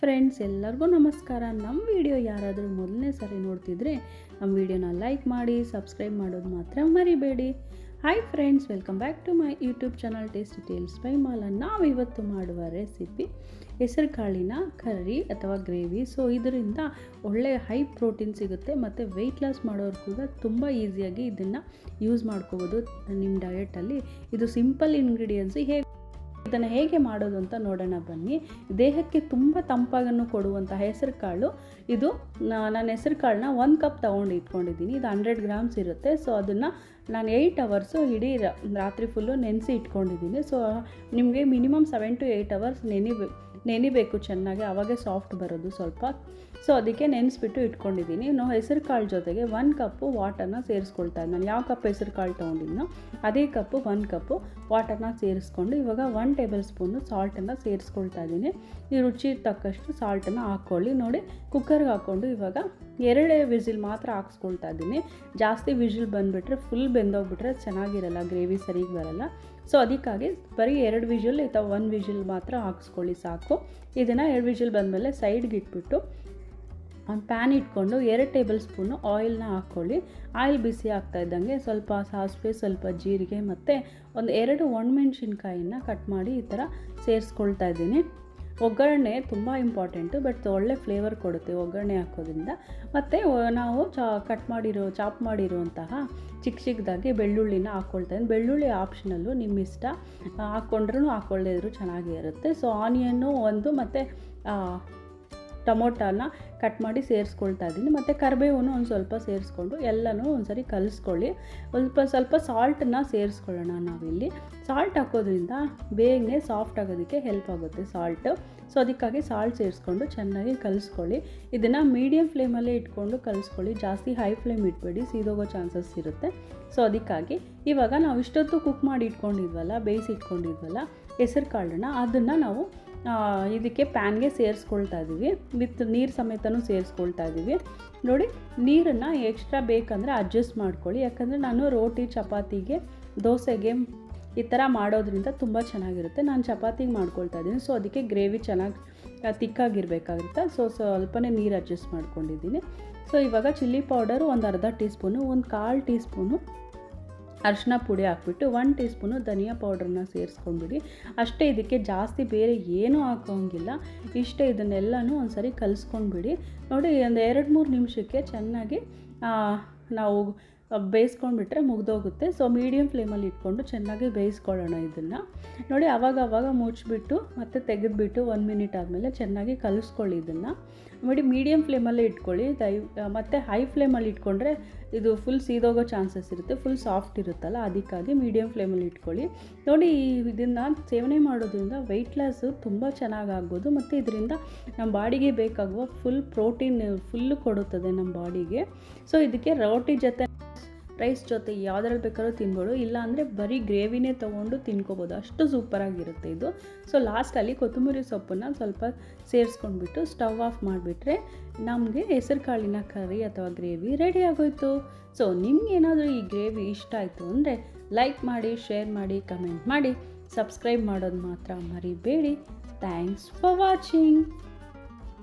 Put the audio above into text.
Friends, ಎಲ್ಲರಿಗೂ ನಮಸ್ಕಾರ. ನಮ್ಮ ವಿಡಿಯೋ ಯಾರಾದರೂ ಮೊದಲನೇ ಸಾರಿ ನೋಡ್ತಿದ್ರೆ ನಮ್ಮ ವಿಡಿಯೋನ ಲೈಕ್ ಮಾಡಿ, ಸಬ್ಸ್ಕ್ರೈಬ್ ಮಾಡೋದು ಮಾತ್ರ ಮರಿಬೇಡಿ. Hi friends welcome back to my YouTube channel taste tales by Mala ನಾವು ಇವತ್ತು ಮಾಡುವ ರೆಸಿಪಿ ಹೆಸರು ಕಾಳಿನ ಕರ್ರಿ ಅಥವಾ ಗ್ರೇವಿ ಸೊ ಇದರಿಂದ ಒಳ್ಳೆಯ ಹೈ ಪ್ರೋಟೀನ್ ಸಿಗುತ್ತೆ ಮತ್ತು ವೆಯ್ಟ್ ಲಾಸ್ ಮಾಡೋರು ಕೂಡ ತುಂಬ ಈಸಿಯಾಗಿ ಇದನ್ನು ಯೂಸ್ ಮಾಡ್ಕೋಬೋದು ನಿಮ್ಮ ಡಯಟಲ್ಲಿ ಇದು ಸಿಂಪಲ್ ಇಂಗ್ರೀಡಿಯೆಂಟ್ಸ್ ಹೇಗೆ ಇದನ್ನು ಹೇಗೆ ಮಾಡೋದು ಅಂತ ನೋಡೋಣ ಬನ್ನಿ. ದೇಹಕ್ಕೆ ತುಂಬ ತಂಪಾಗನ್ನು ಕೊಡುವಂಥ ಹೆಸರು ಕಾಳು. ಇದು ನಾನು ಹೆಸರು ಕಾಳನ್ನ ಒಂದು ಕಪ್ ತೊಗೊಂಡು ಇಟ್ಕೊಂಡಿದ್ದೀನಿ. ಇದು ಹಂಡ್ರೆಡ್ ಗ್ರಾಮ್ಸ್ ಇರುತ್ತೆ. ಸೊ ಅದನ್ನು ನಾನು ಏಯ್ಟ್ ಅವರ್ಸು ಇಡೀ ರಾತ್ರಿ ಫುಲ್ಲು ನೆನೆಸಿ ಇಟ್ಕೊಂಡಿದ್ದೀನಿ. ಸೊ ನಿಮಗೆ minimum seven to eight hours ನೆನಿಬೆ ನೆನಿಬೇಕು ಚೆನ್ನಾಗಿ ಆವಾಗೇ ಸಾಫ್ಟ್ ಬರೋದು ಸ್ವಲ್ಪ. ಸೊ ಅದಕ್ಕೆ ನೆನೆಸ್ಬಿಟ್ಟು ಇಟ್ಕೊಂಡಿದ್ದೀನಿ. ನಾವು ಹೆಸರು ಕಾಳು ಜೊತೆಗೆ ಒಂದು ಕಪ್ಪು ವಾಟರ್ನ ಸೇರಿಸ್ಕೊಳ್ತಾ ಇದ್ದೀನಿ ನಾನು ಯಾವ ಕಪ್ ಹೆಸರು ಕಾಳು ತೊಗೊಂಡಿದ್ನೋ, ಅದೇ ಕಪ್ಪು ಒಂದು ಕಪ್ಪು ವಾಟರ್ನ ಸೇರಿಸ್ಕೊಂಡು ಇವಾಗ ಒನ್ ಟೇಬಲ್ ಸ್ಪೂನು ಸಾಲ್ಟನ್ನು ಸೇರಿಸ್ಕೊಳ್ತಾ ಇದ್ದೀನಿ. ಈ ರುಚಿ ತಕ್ಕಷ್ಟು ಸಾಲ್ಟನ್ನು ಹಾಕ್ಕೊಳ್ಳಿ. ನೋಡಿ ಕುಕ್ಕರ್ಗೆ ಹಾಕ್ಕೊಂಡು ಇವಾಗ ಎರಡೇ ವಿಸಿಲ್ ಮಾತ್ರ ಹಾಕ್ಸ್ಕೊಳ್ತಾ ಇದ್ದೀನಿ. ಜಾಸ್ತಿ ವಿಸಿಲ್ ಬಂದುಬಿಟ್ರೆ ಫುಲ್ ಬೆಂದೋಗ್ಬಿಟ್ರೆ ಚೆನ್ನಾಗಿರಲ್ಲ ಗ್ರೇವಿ ಸರಿಗೆ ಬರಲ್ಲ. ಸೊ ಅದಕ್ಕಾಗಿ ಬರೀ ಎರಡು ವಿಷಲ್ ಅಥವಾ ಒಂದು ವಿಷಲ್ ಮಾತ್ರ ಹಾಕ್ಸ್ಕೊಳ್ಳಿ ಸಾಕು. ಇದನ್ನು ಎರಡು ವಿಷಲ್ ಬಂದಮೇಲೆ ಸೈಡ್ಗೆ ಇಟ್ಬಿಟ್ಟು ಒಂದು ಪ್ಯಾನ್ ಇಟ್ಕೊಂಡು ಎರಡು ಟೇಬಲ್ ಸ್ಪೂನು ಆಯಿಲ್ನ ಹಾಕ್ಕೊಳ್ಳಿ. ಆಯಿಲ್ ಬಿಸಿ ಆಗ್ತಾ ಇದ್ದಂಗೆ ಸ್ವಲ್ಪ ಸಾಸಿವೆ, ಸ್ವಲ್ಪ ಜೀರಿಗೆ ಮತ್ತು ಒಂದು ಎರಡು ಒಣಮೆಣ್ಸಿನ್ಕಾಯಿನ ಕಟ್ ಮಾಡಿ ಈ ಥರ ಸೇರಿಸ್ಕೊಳ್ತಾ ಇದ್ದೀನಿ. ಒಗ್ಗರಣೆ ತುಂಬ ಇಂಪಾರ್ಟೆಂಟು ಬಟ್ ಒಳ್ಳೆ ಫ್ಲೇವರ್ ಕೊಡುತ್ತೆ ಒಗ್ಗರಣೆ ಹಾಕೋದ್ರಿಂದ. ಮತ್ತು ನಾವು ಚಾ ಕಟ್ ಮಾಡಿರೋ ಚಾಪ್ ಮಾಡಿರುವಂತಹ ಚಿಕ್ಕ ಚಿಕ್ಕದಾಗಿ ಬೆಳ್ಳುಳ್ಳಿನ ಹಾಕ್ಕೊಳ್ತೇನೆ ಬೆಳ್ಳುಳ್ಳಿ ಆಪ್ಷನಲ್ಲೂ ನಿಮ್ಮ ಇಷ್ಟ. ಹಾಕ್ಕೊಂಡ್ರೂ ಹಾಕ್ಕೊಳ್ಳದೇ ಇದ್ರೂ ಚೆನ್ನಾಗೇ ಇರುತ್ತೆ. ಸೊ ಆನಿಯನ್ನು ಒಂದು, ಮತ್ತು ಟೊಮೊಟೊನ ಕಟ್ ಮಾಡಿ ಸೇರಿಸ್ಕೊಳ್ತಾ ಇದ್ದೀನಿ. ಮತ್ತು ಕರಿಬೇವನ್ನು ಒಂದು ಸ್ವಲ್ಪ ಸೇರಿಸ್ಕೊಂಡು ಎಲ್ಲನೂ ಒಂದ್ಸರಿ ಕಲಿಸ್ಕೊಳ್ಳಿ. ಸ್ವಲ್ಪ ಸ್ವಲ್ಪ ಸಾಲ್ಟನ್ನು ಸೇರಿಸ್ಕೊಳ್ಳೋಣ ನಾವಿಲ್ಲಿ. ಸಾಲ್ಟ್ ಹಾಕೋದ್ರಿಂದ ಬೇಗನೆ ಸಾಫ್ಟ್ ಆಗೋದಕ್ಕೆ ಹೆಲ್ಪ್ ಆಗುತ್ತೆ ಸಾಲ್ಟು. ಸೊ ಅದಕ್ಕಾಗಿ ಸಾಲ್ಟ್ ಸೇರಿಸ್ಕೊಂಡು ಚೆನ್ನಾಗಿ ಕಲಿಸ್ಕೊಳ್ಳಿ. ಇದನ್ನು ಮೀಡಿಯಮ್ ಫ್ಲೇಮಲ್ಲೇ ಇಟ್ಕೊಂಡು ಕಲಿಸ್ಕೊಳ್ಳಿ. ಜಾಸ್ತಿ ಹೈ ಫ್ಲೇಮ್ ಇಟ್ಬೇಡಿ ಸೀದೋಗೋ ಚಾನ್ಸಸ್ ಇರುತ್ತೆ. ಸೊ ಅದಕ್ಕಾಗಿ ಇವಾಗ ನಾವು ಇಷ್ಟೊತ್ತು ಕುಕ್ ಮಾಡಿ ಇಟ್ಕೊಂಡಿದ್ವಲ್ಲ, ಬೇಯಿಸಿ ಇಟ್ಕೊಂಡಿದ್ವಲ್ಲ ಹೆಸರು ಕಾಳನ್ನ ಅದನ್ನು ನಾವು ಇದಕ್ಕೆ ಪ್ಯಾನ್ಗೆ ಸೇರಿಸ್ಕೊಳ್ತಾ ಇದ್ದೀವಿ. ವಿತ್ ನೀರು ಸಮೇತನೂ ಸೇರಿಸ್ಕೊಳ್ತಾ ಇದ್ದೀವಿ. ನೋಡಿ, ನೀರನ್ನು ಎಕ್ಸ್ಟ್ರಾ ಬೇಕಂದರೆ ಅಡ್ಜಸ್ಟ್ ಮಾಡ್ಕೊಳ್ಳಿ. ಯಾಕಂದರೆ ನಾನು ರೋಟಿ, ಚಪಾತಿಗೆ, ದೋಸೆಗೆ ಈ ಥರ ಮಾಡೋದ್ರಿಂದ ತುಂಬ ಚೆನ್ನಾಗಿರುತ್ತೆ. ನಾನು ಚಪಾತಿಗೆ ಮಾಡ್ಕೊಳ್ತಾ ಇದ್ದೀನಿ. ಸೊ ಅದಕ್ಕೆ ಗ್ರೇವಿ ಚೆನ್ನಾಗಿ ತಿಕ್ಕಾಗಿರ್ಬೇಕಾಗುತ್ತೆ ಸೊ ಸ್ವಲ್ಪನೇ ನೀರು ಅಡ್ಜಸ್ಟ್ ಮಾಡ್ಕೊಂಡಿದ್ದೀನಿ. ಸೊ ಇವಾಗ ಚಿಲ್ಲಿ ಪೌಡರು ಒಂದು ಅರ್ಧ ಟೀ ಸ್ಪೂನು ಒಂದು ಕಾಲು ಟೀ ಸ್ಪೂನು ಅರಿಶಿನ ಪುಡಿ ಹಾಕ್ಬಿಟ್ಟು ಒನ್ ಟೀ ಸ್ಪೂನು ಧನಿಯಾ ಪೌಡ್ರನ್ನ ಸೇರಿಸ್ಕೊಂಡ್ಬಿಡಿ. ಅಷ್ಟೇ ಇದಕ್ಕೆ ಜಾಸ್ತಿ ಬೇರೆ ಏನೂ ಹಾಕೋಂಗಿಲ್ಲ. ಇಷ್ಟೇ ಇದನ್ನೆಲ್ಲನೂ ಒಂದ್ಸರಿ ಕಲಿಸ್ಕೊಂಡ್ಬಿಡಿ. ನೋಡಿ, ಒಂದು ಎರಡು ಮೂರು ನಿಮಿಷಕ್ಕೆ ಚೆನ್ನಾಗಿ ನಾವು ಬೇಯಿಸ್ಕೊಂಡ್ಬಿಟ್ರೆ ಮುಗ್ದೋಗುತ್ತೆ. ಸೊ ಮೀಡಿಯಮ್ ಫ್ಲೇಮಲ್ಲಿ ಇಟ್ಕೊಂಡು ಚೆನ್ನಾಗಿ ಬೇಯಿಸ್ಕೊಳ್ಳೋಣ ಇದನ್ನು. ನೋಡಿ ಅವಾಗ ಆವಾಗ ಮುಚ್ಚಿಬಿಟ್ಟು ಮತ್ತು ತೆಗೆದುಬಿಟ್ಟು ಒನ್ ಮಿನಿಟ್ ಆದಮೇಲೆ ಚೆನ್ನಾಗಿ ಕಲಿಸ್ಕೊಳ್ಳಿ ಇದನ್ನು. ನೋಡಿ ಮೀಡಿಯಮ್ ಫ್ಲೇಮಲ್ಲೇ ಇಟ್ಕೊಳ್ಳಿ. ದಯ ಮತ್ತು ಹೈ ಫ್ಲೇಮಲ್ಲಿ ಇಟ್ಕೊಂಡ್ರೆ ಇದು ಫುಲ್ ಸೀದೋಗೋ ಚಾನ್ಸಸ್ ಇರುತ್ತೆ. ಫುಲ್ ಸಾಫ್ಟ್ ಇರುತ್ತಲ್ಲ, ಅದಕ್ಕಾಗಿ ಮೀಡಿಯಮ್ ಫ್ಲೇಮಲ್ಲಿ ಇಟ್ಕೊಳ್ಳಿ. ನೋಡಿ, ಇದನ್ನು ಸೇವನೆ ಮಾಡೋದ್ರಿಂದ ವೆಯ್ಟ್ ಲಾಸು ತುಂಬ ಚೆನ್ನಾಗಿ ಆಗ್ಬೋದು. ಮತ್ತು ಇದರಿಂದ ನಮ್ಮ ಬಾಡಿಗೆ ಬೇಕಾಗುವ ಫುಲ್ ಪ್ರೋಟೀನ್ ಫುಲ್ಲು ಕೊಡುತ್ತದೆ ನಮ್ಮ ಬಾಡಿಗೆ. ಸೊ ಇದಕ್ಕೆ ರೋಟಿ ಜೊತೆ ರೈಸ್ ಜೊತೆ ಯಾವುದ್ರಲ್ಲಿ ಬೇಕಾದ್ರೂ ತಿನ್ಬೋದು. ಇಲ್ಲ ಅಂದರೆ ಬರೀ ಗ್ರೇವಿನೇ ತೊಗೊಂಡು ತಿನ್ಕೋಬೋದು. ಅಷ್ಟು ಸೂಪರಾಗಿರುತ್ತೆ ಇದು. ಸೊ ಲಾಸ್ಟಲ್ಲಿ ಕೊತ್ತಂಬರಿ ಸೊಪ್ಪನ್ನು ಸ್ವಲ್ಪ ಸೇರಿಸ್ಕೊಂಡ್ಬಿಟ್ಟು ಸ್ಟವ್ ಆಫ್ ಮಾಡಿಬಿಟ್ರೆ ನಮಗೆ ಹೆಸರು ಕಾಳಿನ ಕರಿ ಅಥವಾ ಗ್ರೇವಿ ರೆಡಿ ಆಗೋಯ್ತು. ಸೊ ನಿಮ್ಗೇನಾದರೂ ಈ ಗ್ರೇವಿ ಇಷ್ಟ ಆಯಿತು ಅಂದರೆ ಲೈಕ್ ಮಾಡಿ ಶೇರ್ ಮಾಡಿ ಕಮೆಂಟ್ ಮಾಡಿ. ಸಬ್ಸ್ಕ್ರೈಬ್ ಮಾಡೋದು ಮಾತ್ರ ಮರಿಬೇಡಿ. Thanks for watching